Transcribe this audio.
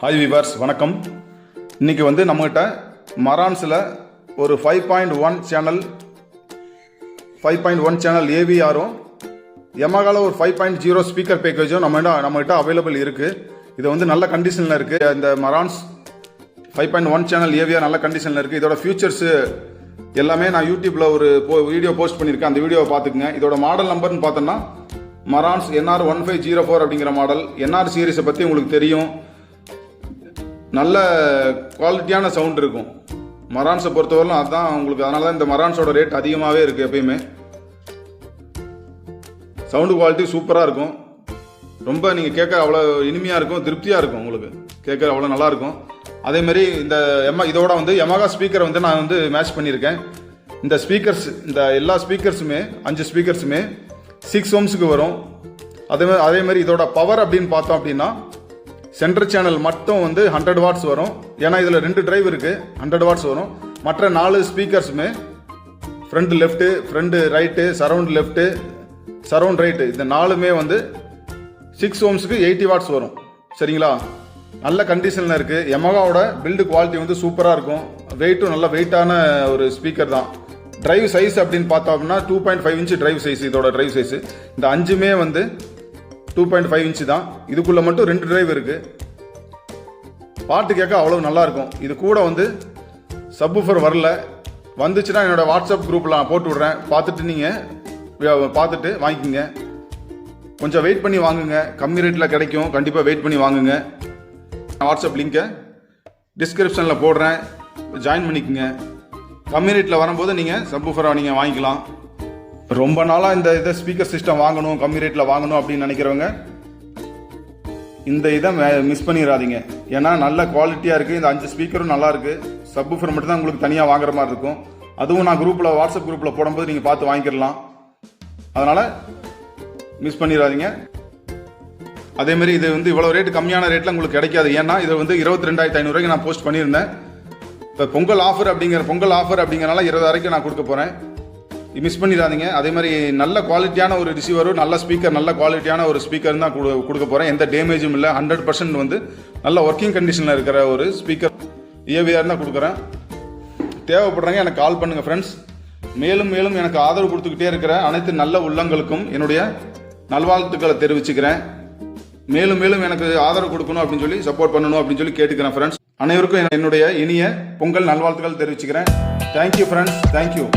Hi viewers வணக்கம். இன்னைக்கு வந்து நம்மகிட்ட மரான்ஸில் ஒரு five point one channel five point one channel ஏவிஆரும் எமகால ஒரு ஃபைவ் பாயிண்ட் ஜீரோ ஸ்பீக்கர் பேக்கேஜும் நம்ம நம்மகிட்ட அவைலபிள் இருக்குது இது வந்து நல்ல கண்டிஷனில் இருக்குது இந்த Marantz five point one channel AVR நல்ல கண்டிஷனில் இருக்குது இதோட ஃபியூச்சர்ஸு எல்லாமே நான் யூடியூப்பில் ஒரு போ வீடியோ போஸ்ட் பண்ணியிருக்கேன். அந்த வீடியோவை பார்த்துக்குங்க. இதோட மாடல் நம்பர்னு பார்த்தோன்னா Marantz NR one five zero four அப்படிங்கிற மாடல் என்ஆர் சீரிஸை பற்றி உங்களுக்கு தெரியும். நல்ல குவாலிட்டியான சவுண்ட் இருக்கும். மரான்ஸை பொறுத்தவரையிலும் அதுதான் உங்களுக்கு அதனால தான் இந்த மரான்ஸோட ரேட் அதிகமாகவே இருக்குது எப்பயுமே. சவுண்டு குவாலிட்டி சூப்பராக இருக்கும். ரொம்ப நீங்கள் கேட்க அவ்வளோ இனிமையாக இருக்கும் திருப்தியாக இருக்கும் உங்களுக்கு. கேட்க அவ்வளோ நல்லாயிருக்கும் அதேமாரி அதே மாதிரி இந்த எம இதோட வந்து யமகா ஸ்பீக்கரை வந்து நான் வந்து மேட்ச் பண்ணியிருக்கேன். இந்த ஸ்பீக்கர்ஸ் இந்த எல்லா ஸ்பீக்கர்ஸுமே அஞ்சு ஸ்பீக்கர்ஸுமே சிக்ஸ் ஹோம்ஸுக்கு வரும். அதே மாதிரி அதேமாதிரி இதோட பவர் அப்படின்னு பார்த்தோம் அப்படின்னா சென்டர் சேனல் மட்டும் வந்து ஹண்ட்ரட் வாட்ஸ் வரும். ஏன்னா இதில் ரெண்டு டிரைவ் இருக்குது ஹண்ட்ரட் வாட்ஸ் வரும். மற்ற நாலு ஸ்பீக்கர்ஸுமே front left front right surround left surround right இந்த நாலுமே வந்து சிக்ஸ் ஓம்ஸுக்கு எயிட்டி வாட்ஸ் வரும். சரிங்களா? நல்ல கண்டிஷனில் இருக்குது எமகாவோட பில்டு குவாலிட்டி வந்து சூப்பராக இருக்கும். வெயிட்டும் நல்ல வெயிட்டான ஒரு ஸ்பீக்கர் தான். டிரைவ் சைஸ் அப்படின்னு பார்த்தோம் அப்படின்னா two point five inch drive size இதோட டிரைவ் சைஸ் இந்த அஞ்சுமே வந்து டூ பாயிண்ட் ஃபைவ் இன்ச்சு தான். இதுக்குள்ளே மட்டும் ரெண்டு டிரைவ் இருக்குது பாட்டு கேட்க அவ்வளோ நல்லாயிருக்கும் இது கூட வந்து சப்வூஃபர் வரல. வந்துச்சுன்னா என்னோடய வாட்ஸ்அப் குரூப்பில் நான் போட்டு விட்றேன். பார்த்துட்டு நீங்கள் பார்த்துட்டு வாங்கிக்கோங்க. கொஞ்சம் வெயிட் பண்ணி வாங்குங்க. கம்மி ரேட்டில் கிடைக்கும். கண்டிப்பாக வெயிட் பண்ணி வாங்குங்க. வாட்ஸ்அப் லிங்கை டிஸ்கிரிப்ஷனில் போடுறேன். ஜாயின் பண்ணிக்கோங்க. கம்மி ரேட்டில் வரும்போது நீங்கள் சப்வூஃபரை நீங்கள் வாங்கிக்கலாம். ரொம்ப நாளாக இந்த இதை ஸ்பீக்கர் சிஸ்டம் வாங்கணும் கம்மி ரேட்டில் வாங்கணும் அப்படின்னு நினைக்கிறவங்க இந்த இதை மிஸ் பண்ணிடாதீங்க ஏன்னா நல்ல குவாலிட்டியாக இருக்குது இந்த அஞ்சு ஸ்பீக்கரும் நல்லா இருக்குது சப்வூஃபர் மட்டும் தான் உங்களுக்கு தனியாக வாங்குற மாதிரி இருக்கும். அதுவும் நான் குரூப்பில் வாட்ஸ்அப் குரூப்பில் போடும்போது நீங்கள் பார்த்து வாங்கிக்கலாம் அதனால் மிஸ் பண்ணிடாதீங்க அதேமாரி இது வந்து இவ்வளோ ரேட் கம்மியான ரேட்டில் உங்களுக்கு கிடைக்காது. ஏன்னா இது வந்து இருபத்தி ரெண்டாயிரத்தி ஐநூறுரூவாய்க்கு நான் போஸ்ட் பண்ணியிருந்தேன். இப்போ பொங்கல் ஆஃபர் அப்படிங்கிற பொங்கல் ஆஃபர் அப்படிங்கிறனால இருபதாயிரக்கு நான் கொடுக்க போகிறேன் மிஸ் பண்ணிடாதீங்க. அதே மாதிரி நல்ல குவாலிட்டியான ஒரு ரிசீவரும் நல்ல ஸ்பீக்கர் நல்ல குவாலிட்டியான ஒரு ஸ்பீக்கர் தான் கொடு- கொடுக்க போகிறேன் எந்த டேமேஜும் இல்லை. ஹண்ட்ரட் பர்சன்ட் வந்து நல்ல ஒர்க்கிங் கண்டிஷனில் இருக்கிற ஒரு ஸ்பீக்கர் ஏவிஆர் தான் கொடுக்குறேன். தேவைப்படுறாங்க எனக்கு கால் பண்ணுங்கள் ஃப்ரெண்ட்ஸ் மேலும் மேலும் எனக்கு ஆதரவு கொடுத்துக்கிட்டே இருக்கிற அனைத்து நல்ல உள்ளங்களுக்கும் என்னுடைய நல்வாழ்த்துக்களை தெரிவிச்சுக்கிறேன். மேலும் மேலும் எனக்கு ஆதரவு கொடுக்கணும் அப்படின்னு சொல்லி சப்போர்ட் பண்ணணும் அப்படின்னு சொல்லி கேட்டுக்கிறேன் ஃப்ரெண்ட்ஸ் அனைவருக்கும் என்னுடைய இனிய பொங்கல் நல்வாழ்த்துக்கள் தெரிவிச்சுக்கிறேன். Thank you friends thank you